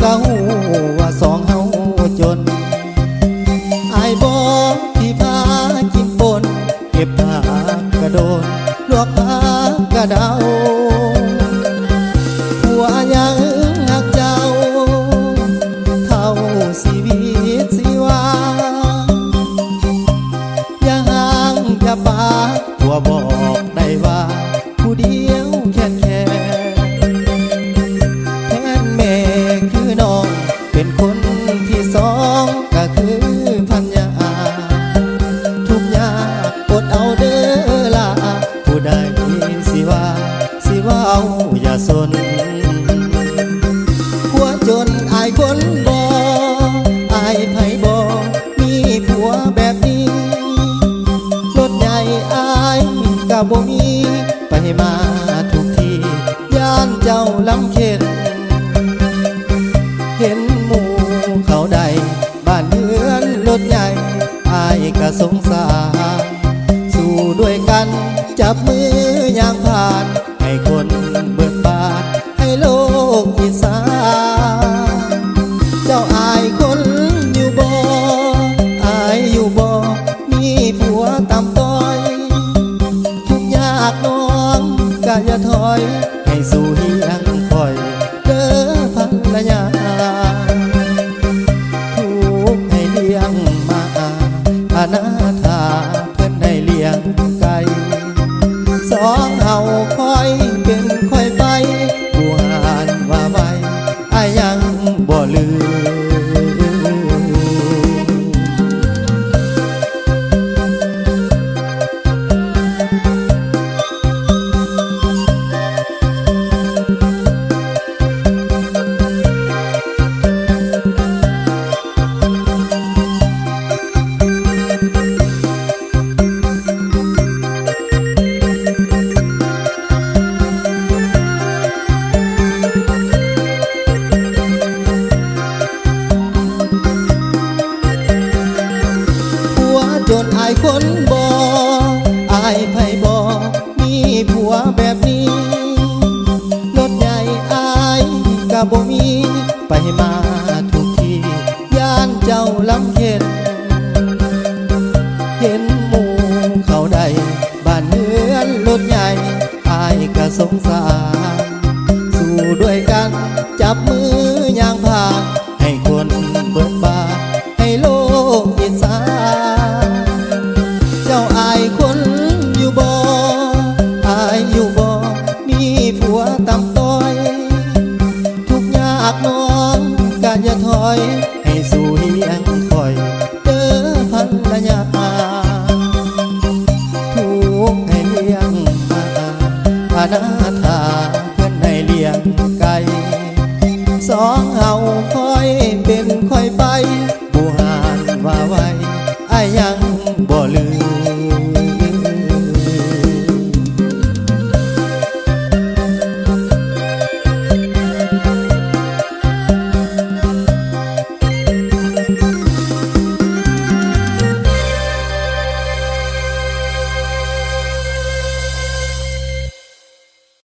เก่าว่าสองเฮาจนไอ้บอกที่พากินปนเก็บผักกระโดนลวกผักกระเดา ก็บ่มีไปมาทุกทีย่านเจ้าลำเข็นเห็นหมู่เขาใดบ้านเรือนรถใหญ่อายก็สงสารสู้ด้วยกันจับมือย่างผ่าน ให้คนเบิกบานให้โลกอีสานเจ้าอายคน อย่าถอย ให้สู่เฮียง ลำเข็น เห็นหมูเขาใดบ้านเนื้อนรถใหญ่อายก็สงสาร สู้ด้วยกันจับมือย่างผ่านให้คนเบิกบานให้โลกอิสานเจ้าอายคนอยู่บ่อายอยู่บ่มีผัวตำต้อย ทุกอยากน้องกะอย่าถอย ให้สู่เฮียง